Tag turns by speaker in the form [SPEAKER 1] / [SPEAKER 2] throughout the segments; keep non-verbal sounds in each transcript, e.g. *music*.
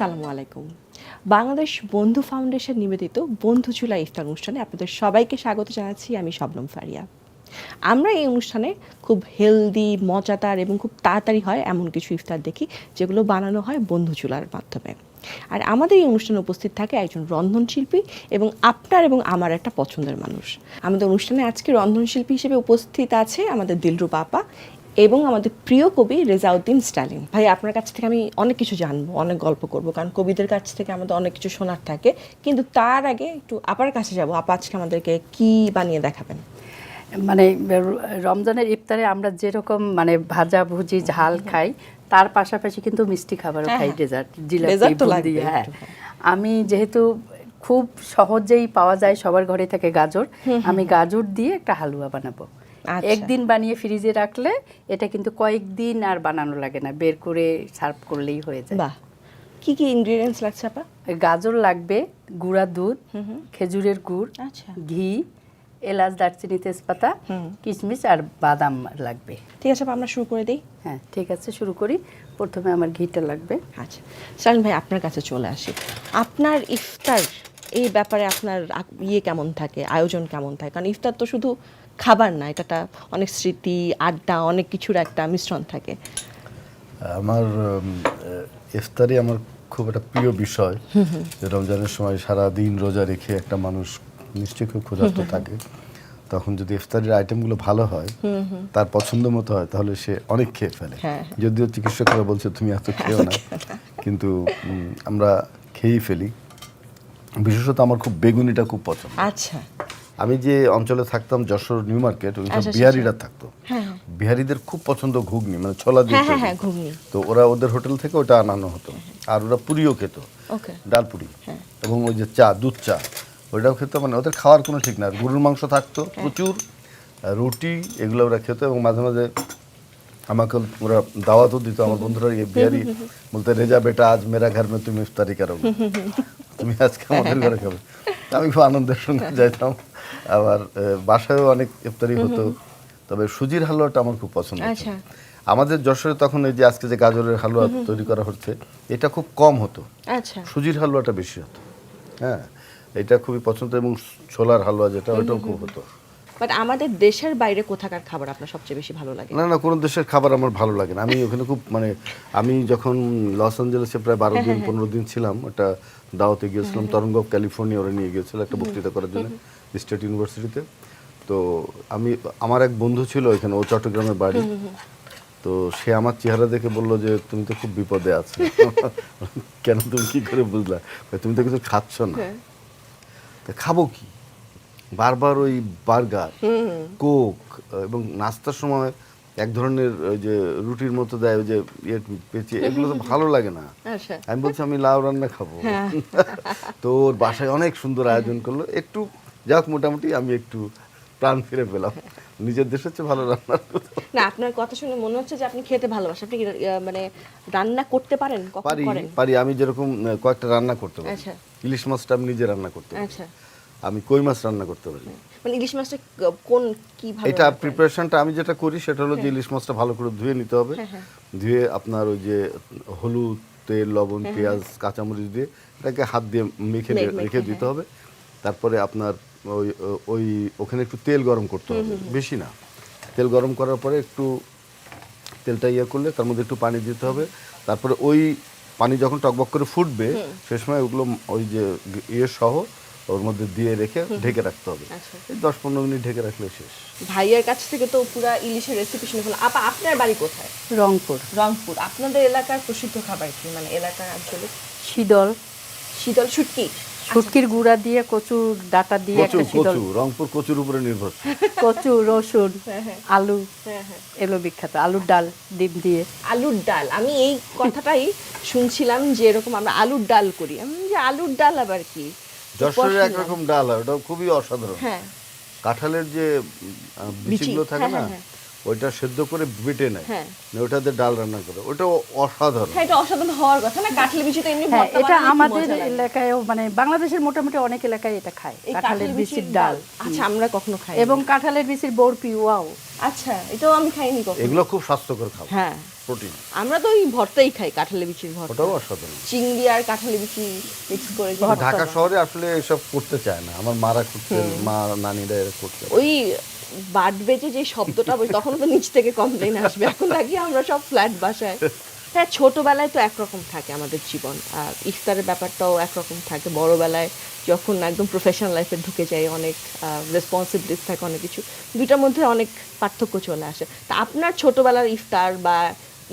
[SPEAKER 1] আসসালামু আলাইকুম। বাংলাদেশ বন্ধু ফাউন্ডেশন নিবেদিত বন্ধু চুলা ইফতার অনুষ্ঠানে আপনাদের সবাইকে স্বাগত জানাচ্ছি, আমি শবনম ফারিয়া। আমরা এই অনুষ্ঠানে খুব হেলদি, মজাদার এবং খুব তাড়াতাড়ি হয় এমন কিছু ইফতার দেখি, যেগুলো বানানো হয় বন্ধু চুলার মাধ্যমে। আর আমাদের এই অনুষ্ঠানে উপস্থিত থাকে একজন রন্ধনশিল্পী এবং আপনার এবং আমার একটা পছন্দের মানুষ। আমাদের অনুষ্ঠানে আজকে রন্ধনশিল্পী হিসেবে উপস্থিত আছে আমাদের দিলরুবা আপা এবং আমাদের প্রিয় কবি রেজাউদ্দিন স্টালিন। ভাই আপনার কাছ থেকে আমি অনেক কিছু জানব অনেক গল্প করব কারণ কবিদের কাছ থেকে আমাদের অনেক কিছু শোনার থাকে। কিন্তু তার আগে একটু আপার কাছে যাব। আপা আজকে আমাদেরকে কি বানিয়ে দেখাবেন?
[SPEAKER 2] মানে রমজানের ইফতারে আমরা যেরকম মানে ভাজা ভুজি ঝাল খাই তার পাশাপাশি কিন্তু মিষ্টি খাবারও
[SPEAKER 1] হ্যাঁ,
[SPEAKER 2] খাই
[SPEAKER 1] হ্যাঁ।
[SPEAKER 2] ডেজার্ট জিলাপি বুন্দি
[SPEAKER 1] লাগবেই
[SPEAKER 2] হ্যাঁ। আমি যেহেতু খুব সহজেই পাওয়া যায় সবার ঘরে থেকে গাজর আমি গাজর দিয়ে একটা হালুয়া বানাবো। একদিন বানিয়ে ফ্রিজে রাখলে এটা কিন্তু কয়েকদিন আর বানানো লাগে না বের করে সার্ভ করলেই হয়ে যায়।
[SPEAKER 1] বাহ। কি কি ইনগ্রেডিয়েন্টস লাগছে আপা?
[SPEAKER 2] গাজর লাগবে গুঁড়া দুধ খেজুরের গুড়
[SPEAKER 1] আচ্ছা।
[SPEAKER 2] ঘি এলাচ দারচিনি তেজপাতা কিশমিশ আর বাদাম লাগবে।
[SPEAKER 1] ঠিক আছে আমরা শুরু করে দিই।
[SPEAKER 2] হ্যাঁ ঠিক আছে শুরু করি। প্রথমে আমার ঘিটা লাগবে।
[SPEAKER 1] আচ্ছা। স্টালিন ভাই আপনার কাছে চলে আসি। আপনার ইফতার এই ব্যাপারে আপনার ইয়ে কেমন থাকে? আয়োজন কেমন থাকে? কারণ ইফতার তো শুধু খাবার না এটা অনেক স্মৃতি আড্ডা অনেক কিছুর একটা মিশ্রণ থাকে।
[SPEAKER 3] আমার ইফতারি আমার খুব একটা প্রিয় বিষয়। যে রমজানের সময় সারা দিন রোজা রেখে একটা মানুষ নিশ্চয়ই খুব ক্ষুধার্ত থাকে। তখন যদি ইফতারির আইটেমগুলো ভালো হয় তার পছন্দ মতো হয় তাহলে সে অনেক খেয়ে ফেলে।
[SPEAKER 1] হ্যাঁ।
[SPEAKER 3] যদিও চিকিৎসকরা বলছে তুমি এত খেও না। *laughs* কিন্তু আমরা খেয়েই ফেলি। বিশেষত আমার খুব বেগুনিটা খুব পছন্দ।
[SPEAKER 1] আচ্ছা।
[SPEAKER 3] আমি যে অঞ্চলে থাকতাম যশোর নিউ মার্কেট ওইসব
[SPEAKER 1] আচ্ছা, আচ্ছা,
[SPEAKER 3] বিহারিরা থাকতো।
[SPEAKER 1] হ্যাঁ
[SPEAKER 3] বিহারিদের খুব পছন্দ ঘুগনি মানে ছোলা দিয়ে
[SPEAKER 1] হ্যাঁ হ্যাঁ। হ্যাঁ
[SPEAKER 3] তো ওরা ওদের হোটেল থেকে ওটা আনানো হতো। আর ওরা পুরিও খেত। ডাল পুরি।
[SPEAKER 1] হ্যাঁ।
[SPEAKER 3] এবং ওই যে চা দুধ চা ওইটাও খেত। মানে ওদের খাওয়ার কোনো ঠিক না। গরুর মাংস থাকতো
[SPEAKER 1] হ্যাঁ।
[SPEAKER 3] প্রচুর। রুটি এগুলো ওরা খেত। এবং মাঝে মাঝে আমাকে ওরা দাওয়াতও দিত। আমার বন্ধুরা ইয়ে বিহারি বলতে রেজা বেটা আজ মেরা ঘর মে তুমি ইফতারি করো *laughs* তুমি আজকে আমাদের ঘরে খাবে। আমি খুব আনন্দের সঙ্গে যাইতাম। আবার বাসায়ও অনেক ইফতারি হতো। তবে সুজির হালুয়াটা আমার খুব পছন্দ
[SPEAKER 1] আচ্ছা।
[SPEAKER 3] আমাদের যশোরে তখন এই যে আজকে যে গাজরের হালুয়া তৈরি করা হচ্ছে এটা খুব কম হতো।
[SPEAKER 1] আচ্ছা।
[SPEAKER 3] সুজির হালুয়াটা বেশি হতো। হ্যাঁ এটা খুবই পছন্দ এবং ছোলার হালুয়া যেটা ওইটাও খুব হতো।
[SPEAKER 1] বাট আমাদের দেশের বাইরে কোথাকার খাবার আপনার সবচেয়ে বেশি ভালো লাগে?
[SPEAKER 3] না না কোনো দেশের খাবার আমার ভালো লাগে না। আমি *laughs* ওখানে খুব মানে আমি যখন লস অ্যাঞ্জেলেসে প্রায় বারো দিন পনেরো দিন ছিলাম একটা দাওয়াতে গিয়েছিলাম তরঙ্গ অফ ক্যালিফোর্নিয়া ওরা নিয়ে গিয়েছিল একটা বক্তৃতা করার জন্য স্টেট ইউনিভার্সিটিতে তো আমি আমার এক বন্ধু ছিল ওইখানে ও চট্টগ্রামের বাড়ি। তো সে আমার চেহারা দেখে বলল যে তুমি তো খুব বিপদে আছো। *laughs* কেন তুমি কি করে বুঝলা? তুমি তো কিছু খাচ্ছ না। তা খাব কি? বারবার ওই বার্গার কোক এবং নাস্তার সময় এক ধরনের ওই যে রুটির মতো দেয় ওই যে ইয়ে পেঁচিয়ে এগুলো তো ভালো লাগে না।
[SPEAKER 1] আচ্ছা।
[SPEAKER 3] আমি বলছি আমি লাউ রান্না খাব। *laughs* তো ওর বাসায় অনেক সুন্দর আয়োজন করল। একটু যাক মোটামুটি আমি একটু প্রাণ ফিরে পেলাম। নিজের দেশের চেয়ে ভালো রান্না
[SPEAKER 1] না আপনার কথা শুনে মনে হচ্ছে যে আপনি খেতে ভালোবাসেন। আপনি মানে রান্না করতে পারেন
[SPEAKER 3] পারি পারি। আমি যেরকম কয়েকটা রান্না করতে পারি।
[SPEAKER 1] আচ্ছা।
[SPEAKER 3] ইলিশ মাছটা আমি নিজে রান্না করতে পারি।
[SPEAKER 1] আচ্ছা।
[SPEAKER 3] আমি কই মাছ রান্না করতে পারি?
[SPEAKER 1] মানে ইলিশ মাছটা ক- কোন কীভাবে
[SPEAKER 3] এটা প্রিপারেশনটা আমি যেটা করি সেটা হলো যে ইলিশ মাছটা ভালো করে ধুয়ে নিতে হবে। ধুয়ে আপনার ওই যে হলুদ তেল লবণ পেঁয়াজ কাঁচামরিচ দিয়ে এটাকে হাত দিয়ে মেখে
[SPEAKER 1] মেখে,
[SPEAKER 3] রেখে
[SPEAKER 1] হ্যাঁ।
[SPEAKER 3] দিতে হবে। তারপরে আপনার ওই ওই ওখানে একটু তেল গরম করতে হবে। বেশি না। তেল গরম করার পরে একটু তেলটা ইয়ে করলে তার মধ্যে একটু পানি দিতে হবে। তারপরে ওই পানি যখন টকবক করে ফুটবে সে সময় ওগুলো ওই যে ইয়ে সহ ওর মধ্যে দিয়ে রেখে ঢেকে রাখতে হবে।
[SPEAKER 1] আচ্ছা।
[SPEAKER 3] এই দশ পনেরো মিনিট ঢেকে রাখলে শেষ।
[SPEAKER 1] ভাইয়ের কাছ থেকে তো পুরা ইলিশের রেসিপি শুনে ফেললাম। আপা আপনার বাড়ি কোথায়?
[SPEAKER 2] রংপুর।
[SPEAKER 1] রংপুর। আপনাদের এলাকার প্রসিদ্ধ খাবার কি? মানে এলাকার আঞ্চলে
[SPEAKER 2] শীতল।
[SPEAKER 1] শীতল শুটকি?
[SPEAKER 2] শুটকির গুঁড়া দিয়ে কচুর ডাটা দিয়ে
[SPEAKER 3] কচু
[SPEAKER 2] একটা শীতল
[SPEAKER 3] কচু। রংপুর কচুর উপরে নির্ভর। *laughs*
[SPEAKER 2] কচু রসুন আলু
[SPEAKER 1] হ্যাঁ হ্যাঁ।
[SPEAKER 2] এগুলো বিখ্যাত। আলুর ডাল ডিম দিয়ে।
[SPEAKER 1] আলুর ডাল। আমি এই কথাটাই শুনছিলাম যে এরকম আমরা আলুর ডাল করি। আমি যে আলুর ডাল আবার কি?
[SPEAKER 3] যশোরের একরকম ডাল হয় ওটা খুবই অসাধারণ।
[SPEAKER 1] হ্যাঁ।
[SPEAKER 3] কাঁঠালের যে বিচিগুলো থাকে
[SPEAKER 1] হ্যাঁ,
[SPEAKER 3] না
[SPEAKER 1] হ্যাঁ,
[SPEAKER 3] ওইটা সেদ্ধ করে বেটে নেয়।
[SPEAKER 1] হ্যাঁ।
[SPEAKER 3] মানে ওটাতে ডাল রান্না করে। ওটা অসাধারণ।
[SPEAKER 1] হ্যাঁ এটা অসাধারণ হওয়ার কথা না কাঁঠালি বিচি তো এমনি ভর্তা
[SPEAKER 2] এটা আমাদের। এলাকায়ও মানে বাংলাদেশের মোটামুটি অনেক এলাকায় এটা খায় কাঁঠালের বিচির ডাল।
[SPEAKER 1] আচ্ছা আমরা কখনো খাই
[SPEAKER 2] এবং কাঁঠালের বিচির বরফি ওয়াও।
[SPEAKER 1] আচ্ছা এটাও আমি খাইনি কখনো।
[SPEAKER 3] এগুলো খুব স্বাস্থ্যকর খাবার।
[SPEAKER 1] হ্যাঁ।
[SPEAKER 3] প্রোটিন
[SPEAKER 1] আমরা তো ওই ভর্তাই খাই কাঁঠালি বিচির ভর্তা।
[SPEAKER 3] ওটাও অসাধারণ।
[SPEAKER 1] চিংড়ি আর কাঁঠালি বিচি মিক্স করে যে ভর্তা
[SPEAKER 3] ঢাকা শহরে আসলে এসব করতে চায় না। আমার মারা করতেন মা নানিরা এরা করতে
[SPEAKER 1] ওই বাট বেজে যে শব্দটা বলি তখন তো নিচ থেকে কমপ্লেন আসবে। এখন থাকি আমরা সব ফ্ল্যাট বাসায়। হ্যাঁ ছোটবেলায় তো একরকম থাকে আমাদের জীবন। আর ইফতারের ব্যাপারটাও একরকম থাকে। বড়বেলায় যখন একদম প্রফেশনাল লাইফে ঢুকে যাই অনেক রেসপন্সিবিলিটিস থাকে অনেক কিছু। দুইটার মধ্যে অনেক পার্থক্য চলে আসে। তা আপনার ছোটবেলার ইফতার বা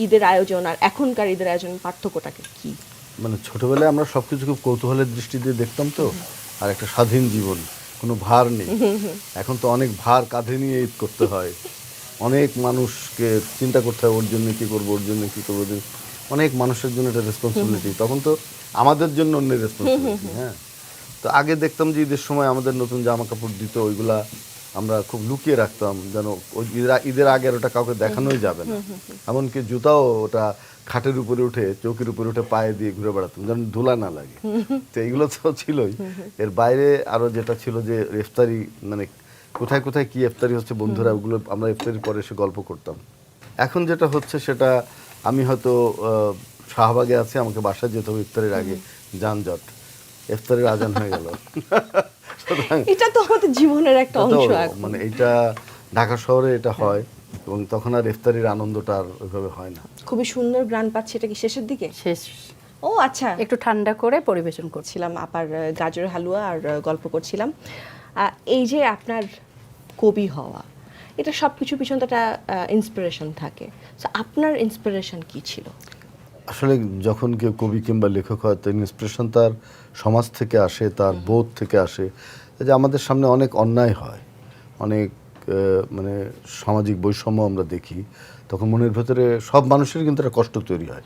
[SPEAKER 1] ঈদের আয়োজন আর এখনকার ঈদের আয়োজন পার্থক্যটাকে কি?
[SPEAKER 3] মানে ছোটবেলায় আমরা সবকিছু খুব কৌতূহলের দৃষ্টি দিয়ে দেখতাম তো, আর একটা স্বাধীন জীবন, কোনো ভার নেই। এখন তো অনেক ভার কাঁধে নিয়ে ঈদ করতে হয়। অনেক মানুষকে চিন্তা করতে হয়, ওর জন্য কি করব, ওর জন্য কি করব অনেক মানুষের জন্য এটা রেসপন্সিবিলিটি তখন তো আমাদের জন্য অন্য রেসপন্সিবিলিটি হ্যাঁ। তো আগে দেখতাম যে ঈদের সময় আমাদের নতুন জামা কাপড় দিত, ওইগুলা আমরা খুব লুকিয়ে রাখতাম যেন ঈদের- আগে ওটা কাউকে দেখানোই যাবে না। এমনকি জুতাও ওটা খাটের উপরে উঠে চৌকির উপরে উঠে পায়ে দিয়ে ঘুরে বেড়াতাম যেন ধুলা না লাগে। *laughs* তো এইগুলো তো ছিলই। এর বাইরে আরও যেটা ছিল যে ইফতারি মানে কোথায় কোথায় কি ইফতারি হচ্ছে বন্ধুরা ওগুলো আমরা ইফতারির পরে এসে গল্প করতাম। এখন যেটা হচ্ছে সেটা আমি হয়তো আহ, শাহবাগে আছি আমাকে বাসায় যেতে হবে ইফতারের আগে। যানজট। ইফতারের আজান হয়ে গেল। *laughs*
[SPEAKER 1] এটা তো আমাদের জীবনের একটা অংশ
[SPEAKER 3] মানে এটা ঢাকা শহরে এটা হয় এবং তখন আর ইফতারির আনন্দটা আর ওইভাবে হয় না।
[SPEAKER 1] খুবই সুন্দর গ্রান পাচ্ছে এটা কি শেষের দিকে?
[SPEAKER 2] শেষ।
[SPEAKER 1] ও আচ্ছা।
[SPEAKER 2] একটু ঠান্ডা করে পরিবেশন
[SPEAKER 1] করছিলাম আপার আহ, গাজরের হালুয়া আর গল্প করছিলাম। আহ, এই যে আপনার কবি হওয়া এটা সব কিছু পিছনে একটা ইন্সপিরেশন থাকে। তো আপনার ইন্সপিরেশন কি ছিল?
[SPEAKER 3] আসলে যখন কেউ কবি কিংবা লেখক হয় তার ইন্সপিরেশন তার সমাজ থেকে আসে তার বোধ থেকে আসে। যে আমাদের সামনে অনেক অন্যায় হয় অনেক মানে সামাজিক বৈষম্য আমরা দেখি তখন মনের ভেতরে সব মানুষের কিন্তু একটা কষ্ট তৈরি হয়।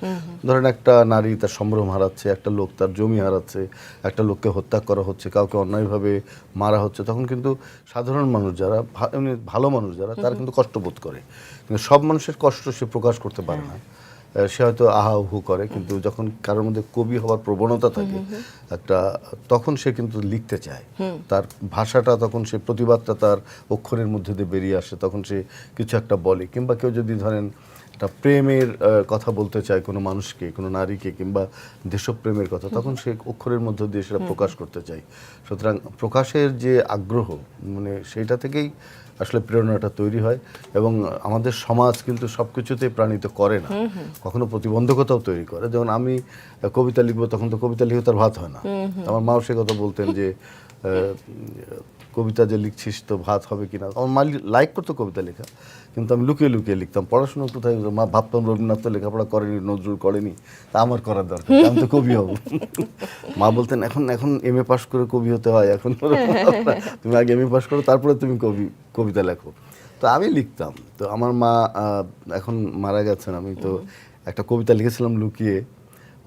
[SPEAKER 3] ধরেন একটা নারী তার সম্ভ্রম হারাচ্ছে একটা লোক তার জমি হারাচ্ছে একটা লোককে হত্যা করা হচ্ছে কাউকে অন্যায়ভাবে মারা হচ্ছে তখন কিন্তু সাধারণ মানুষ যারা এমনি ভালো মানুষ যারা তারা কিন্তু কষ্ট বোধ করে। কিন্তু সব মানুষের কষ্ট সে প্রকাশ করতে পারে না। আহ, সে হয়তো আহা হু করে কিন্তু যখন কারোর মধ্যে কবি হওয়ার প্রবণতা থাকে একটা তখন সে কিন্তু লিখতে চায়। তার ভাষাটা তখন সে প্রতিবাদটা তার অক্ষরের মধ্যে দিয়ে বেরিয়ে আসে তখন সে কিছু একটা বলে কিংবা কেউ যদি ধরেন একটা প্রেমের কথা বলতে চায় কোনো মানুষকে কোনো নারীকে কিংবা দেশপ্রেমের কথা তখন সে অক্ষরের মধ্য দিয়ে সেটা প্রকাশ করতে চায়। সুতরাং প্রকাশের যে আগ্রহ মানে সেইটা থেকেই আসলে প্রেরণাটা তৈরি হয় এবং আমাদের সমাজ কিন্তু সব কিছুতেই প্রাণিত করে না। কখনো প্রতিবন্ধকতাও তৈরি করে। যেমন আমি কবিতা লিখব তখন তো কবিতা লিখে তার ভাত হয় না। আমার মাও সে কথা বলতেন যে কবিতা যে লিখছিস তো ভাত হবে কিনা? আমার মা লাইক করতো কবিতা লেখা, কিন্তু আমি লুকিয়ে লুকিয়ে লিখতাম। পড়াশোনা কোথায় মা ভাবতাম রবীন্দ্রনাথ তো লেখাপড়া করেনি, নজরুল করেনি, তা আমার করার দরকার, আমি তো কবি হব। মা বলতেন, এখন এখন এম এ পাশ করে কবি হতে হয়, এখন তুমি আগে এম এ পাশ করো, তারপরে তুমি কবি, কবিতা লেখো। তো আমি লিখতাম। তো আমার মা এখন মারা গেছেন, আমি তো একটা কবিতা লিখেছিলাম লুকিয়ে।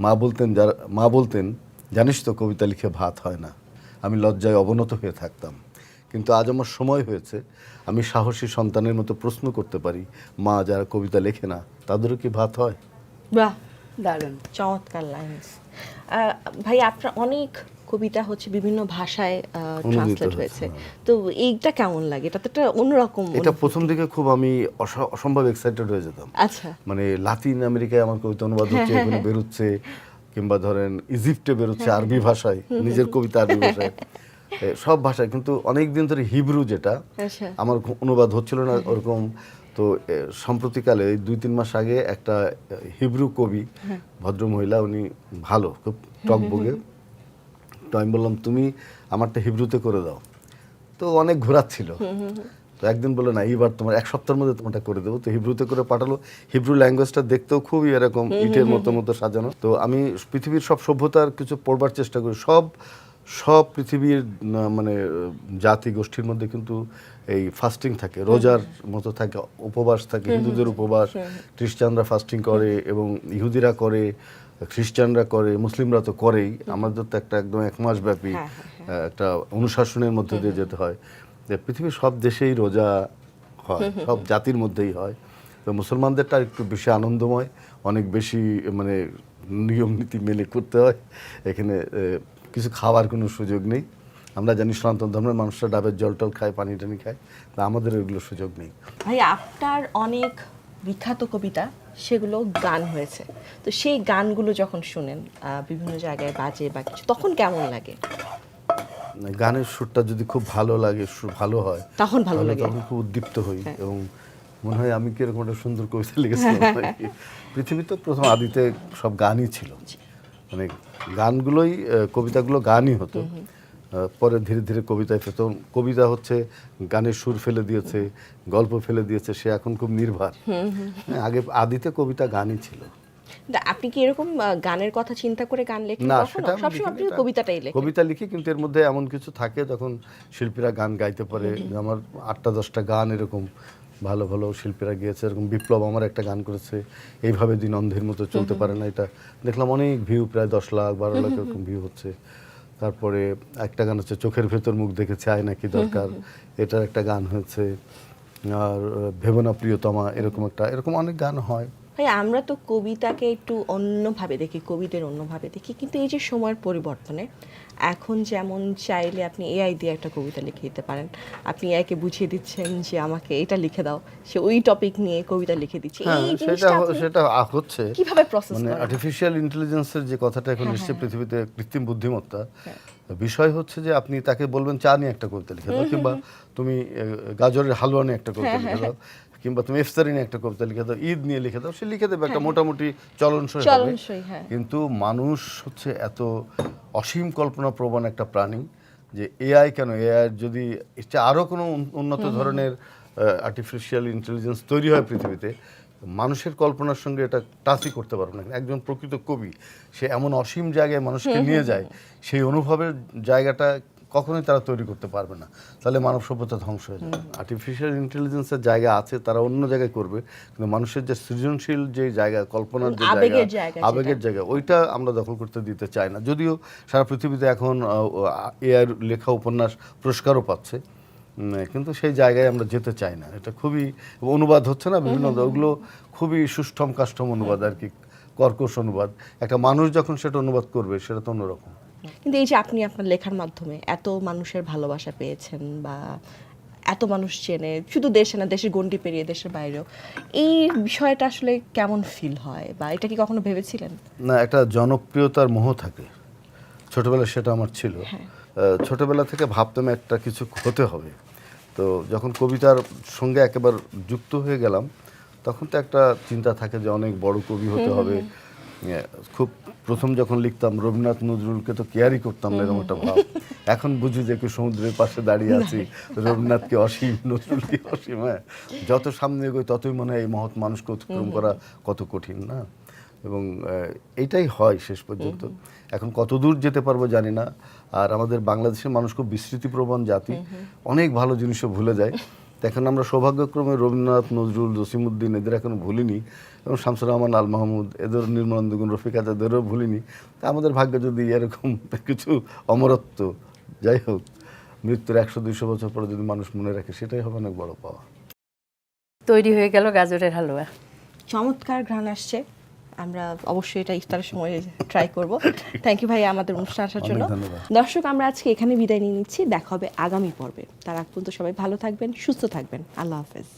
[SPEAKER 3] মা বলতেন, যার, মা বলতেন, জানিস তো কবিতা লিখে ভাত হয় না। আমি লজ্জায় অবনত হয়ে থাকতাম। কিন্তু আজ আমার সময় হয়েছে। আমি সাহসী সন্তানের মতো প্রশ্ন করতে পারি মা যারা কবিতা লেখে না তাদেরও কি ভাত হয়?
[SPEAKER 1] বাহ
[SPEAKER 2] দারুণ
[SPEAKER 1] চমৎকার লাইন্স ভাই আপনার অনেক কবিতা হচ্ছে বিভিন্ন ভাষায় ট্রান্সলেট
[SPEAKER 3] হয়েছে,
[SPEAKER 1] হয়েছে। তো এইটা কেমন লাগে? এটা তো একটা অন্যরকম
[SPEAKER 3] এটা প্রথম দিকে খুব আমি অসম্ভব এক্সাইটেড হয়ে যেতাম।
[SPEAKER 1] আচ্ছা।
[SPEAKER 3] মানে লাতিন আমেরিকায় আমার কবিতা অনুবাদ হচ্ছে এখানে বেরোচ্ছে। কিংবা ধরেন ইজিপ্টে বেরোচ্ছে আরবি ভাষায় নিজের কবিতা আরবি ভাষায়। সব ভাষায় কিন্তু অনেক দিন ধরে হিব্রু যেটা
[SPEAKER 1] আচ্ছা।
[SPEAKER 3] আমার অনুবাদ হচ্ছিল না ওরকম। তো সম্প্রতিকালে দুই তিন মাস আগে একটা হিব্রু কবি ভদ্রমহিলা উনি ভালো খুব টকবগে তো আমি বললাম তুমি আমারটা হিব্রুতে করে দাও। তো অনেক ঘোরাচ্ছিল। তো একদিন বলল না এইবার তোমার এক সপ্তাহের মধ্যে তোমারটা করে দেবো। তো হিব্রুতে করে পাঠালো। হিব্রু ল্যাঙ্গুয়েজটা দেখতেও খুবই এরকম ইটের মতো মতো সাজানো। তো আমি পৃথিবীর সব সভ্যতার কিছু পড়বার চেষ্টা করি। সব সব পৃথিবীর মানে জাতি গোষ্ঠীর মধ্যে কিন্তু এই ফাস্টিং থাকে। রোজার মতো থাকে উপবাস থাকে হিন্দুদের উপবাস খ্রিস্টানরা ফাস্টিং করে এবং ইহুদিরা করে খ্রিস্টানরা করে মুসলিমরা তো করেই। আমাদের তো একটা একদম এক মাস ব্যাপী
[SPEAKER 1] হ্যাঁ,
[SPEAKER 3] একটা অনুশাসনের মধ্যে দিয়ে যেতে হয়। যে পৃথিবীর সব দেশেই রোজা হয় সব জাতির মধ্যেই হয়। তো মুসলমানদেরটা একটু বেশি আনন্দময় অনেক বেশি মানে নিয়ম নীতি মেনে করতে হয়। এখানে কিছু খাওয়ার কোনো সুযোগ নেই। আমরা জানি সনাতন ধর্মের মানুষরা ডাবের জল টল খায় পানি টানি খায় তা আমাদের ওইগুলো সুযোগ নেই।
[SPEAKER 1] ভাই আপনার অনেক বিখ্যাত কবিতা সেগুলো গান হয়েছে। তো সেই গানগুলো যখন শুনেন বিভিন্ন জায়গায় বাজে বা কিছু তখন কেমন লাগে?
[SPEAKER 3] গানের সুরটা যদি খুব ভালো লাগে সুর ভালো হয়
[SPEAKER 1] তখন ভালো লাগে।
[SPEAKER 3] তখন খুব উদ্দীপ্ত হই
[SPEAKER 1] হ্যাঁ।
[SPEAKER 3] এবং মনে হয় আমি কীরকম একটা সুন্দর কবিতা লিখেছিলাম। *laughs* পৃথিবীতে প্রথম আদিতে সব গানই ছিল। মানে গানগুলোই কবিতাগুলো গানই হতো। পরে ধীরে ধীরে কবিতায় ফেলত কবিতা হচ্ছে গানের সুর ফেলে দিয়েছে গল্প ফেলে দিয়েছে সে এখন খুব নির্ভর। হ্যাঁ, আগে আদিতে কবিতা গানই ছিল।
[SPEAKER 1] আপনি কি এরকম গানের কথা চিন্তা করে গান লেখেন
[SPEAKER 3] না সেটা
[SPEAKER 1] সবসময় আপনি কবিতাটাই লেখেন।
[SPEAKER 3] কবিতা লিখি কিন্তু এর মধ্যে এমন কিছু থাকে যখন শিল্পীরা গান গাইতে পারে আমার আটটা দশটা গান এরকম ভালো ভালো শিল্পীরা গিয়েছে এরকম বিপ্লব আমার একটা গান করেছে এইভাবে দিন অন্ধের মতো চলতে পারে না এটা। দেখলাম অনেক ভিউ প্রায় দশ লাখ বারো লাখ এরকম ভিউ হচ্ছে। তারপরে একটা গান হচ্ছে চোখের ভেতর মুখ দেখেছে আয় নাকি দরকার? এটার একটা গান হয়েছে। আর ভেবনা প্রিয়তমা এরকম একটা এরকম অনেক গান হয়।
[SPEAKER 1] ভাই আমরা তো কবিতাকে একটু অন্যভাবে দেখি কবিদের অন্যভাবে দেখি কিন্তু এই যে সময়ের পরিবর্তনে এখন যেমন চাইলে আপনি এআই দিয়ে একটা কবিতা লিখে দিতে পারেন। আপনি এআইকে বুঝিয়ে দিচ্ছেন যে আমাকে এটা লিখে দাও সে ওই টপিক নিয়ে কবিতা লিখে দিচ্ছে।
[SPEAKER 3] হ্যাঁ
[SPEAKER 1] এই
[SPEAKER 3] সেটা সেটা হচ্ছে
[SPEAKER 1] কীভাবে প্রসেস
[SPEAKER 3] মানে আর্টিফিশিয়াল ইন্টেলিজেন্সের যে কথাটা এখন
[SPEAKER 1] হ্যাঁ,
[SPEAKER 3] এসছে
[SPEAKER 1] হ্যাঁ।
[SPEAKER 3] পৃথিবীতে কৃত্রিম বুদ্ধিমত্তা বিষয় হচ্ছে যে আপনি তাকে বলবেন চা নিয়ে একটা কবিতা লিখে দাও কিংবা তুমি গাজরের হালুয়া নিয়ে একটা কবিতা লিখে দাও। কিংবা তুমি ইফতারি নিয়ে একটা কবিতা লিখে দাও ঈদ নিয়ে লিখে দাও সে লিখে দেবে একটা মোটামুটি চলনসই হবে।
[SPEAKER 1] হ্যাঁ।
[SPEAKER 3] কিন্তু মানুষ হচ্ছে এত অসীম কল্পনা প্রবণ একটা প্রাণী যে এআই কেন? এআই যদি আরও কোনো উন্নত ধরনের আর্টিফিশিয়াল ইন্টেলিজেন্স তৈরি হয় পৃথিবীতে মানুষের কল্পনার সঙ্গে এটা টাচই করতে পারবে না। একজন প্রকৃত কবি সে এমন অসীম জায়গায় মানুষকে নিয়ে যায় সেই অনুভবের জায়গাটা কখনোই তারা তৈরি করতে পারবে না। তাহলে মানব সভ্যতা ধ্বংস হয়ে যাবে। আর্টিফিশিয়াল ইন্টেলিজেন্সের জায়গা আছে তারা অন্য জায়গায় করবে কিন্তু মানুষের যে সৃজনশীল যে জায়গা কল্পনার যে জায়গা আবেগের জায়গা ওইটা আমরা দখল করতে দিতে চাই না। যদিও সারা পৃথিবীতে এখন এআই লেখা উপন্যাস পুরস্কারও পাচ্ছে কিন্তু সেই জায়গায় আমরা যেতে চাই না। এটা খুবই অনুবাদ হচ্ছে না বিভিন্ন ওগুলো খুবই সুষ্ঠম কাষ্ঠম অনুবাদ আর কি কর্কশ অনুবাদ। একটা মানুষ যখন সেটা অনুবাদ করবে সেটা তো অন্যরকম।
[SPEAKER 1] কিন্তু এই যে আপনি আপনার লেখার মাধ্যমে এত মানুষের ভালোবাসা পেয়েছেন বা এত মানুষ চেনে শুধু দেশে না দেশের গণ্ডি পেরিয়ে দেশের বাইরেও এই বিষয়টা আসলে কেমন ফিল হয়? বা এটা কি কখনো ভেবেছিলেন?
[SPEAKER 3] না একটা জনপ্রিয়তার মোহ থাকে। ছোটবেলায় সেটা আমার ছিল। ছোটবেলা থেকে ভাবতাম একটা কিছু হতে হবে। তো যখন কবিতার সঙ্গে একেবারে যুক্ত হয়ে গেলাম তখন তো একটা চিন্তা থাকে যে অনেক বড় কবি হতে হবে। খুব প্রথম যখন লিখতাম রবীন্দ্রনাথ নজরুলকে তো কেয়ারই করতাম না এরকম একটা ভাব। এখন বুঝি যে কি সমুদ্রের পাশে দাঁড়িয়ে আছি *laughs* রবীন্দ্রনাথকে অসীম নজরুলকে অসীম হ্যাঁ। যত সামনে এগোই ততই মনে হয় এই মহৎ মানুষকে অতিক্রম করা কত কঠিন না? এবং আহ, এইটাই হয় শেষ পর্যন্ত। এখন কত দূর যেতে পারব জানি না। আর আমাদের বাংলাদেশের মানুষ খুব বিস্মৃতিপ্রবণ জাতি। অনেক ভালো জিনিসও ভুলে যায়। এখন আমরা সৌভাগ্যক্রমে রবীন্দ্রনাথ নজরুল জসিমুদ্দিন এদের এখনও ভুলিনি এবং শামসুর রহমান আল মাহমুদ এদের নির্মলানন্দগুন রফিক আজাদেরও ভুলিনি। তা আমাদের ভাগ্যে যদি এরকম *laughs* কিছু অমরত্ব যাই হোক মৃত্যুর একশো দুইশো বছর পরে যদি মানুষ মনে রাখে সেটাই হবে অনেক বড় পাওয়া।
[SPEAKER 2] তৈরি হয়ে গেল গাজরের হালুয়া।
[SPEAKER 1] চমৎকার ঘ্রাণ আসছে। আমরা অবশ্যই এটা ইফতারের সময় ট্রাই করব। থ্যাংক ইউ ভাই আমাদের অনুষ্ঠান আসার জন্য। দর্শক আমরা আজকে এখানে বিদায় নিয়ে নিচ্ছি। দেখা হবে আগামী পর্বে। তার আগ পর্যন্ত সবাই ভালো থাকবেন সুস্থ থাকবেন। আল্লাহ হাফেজ।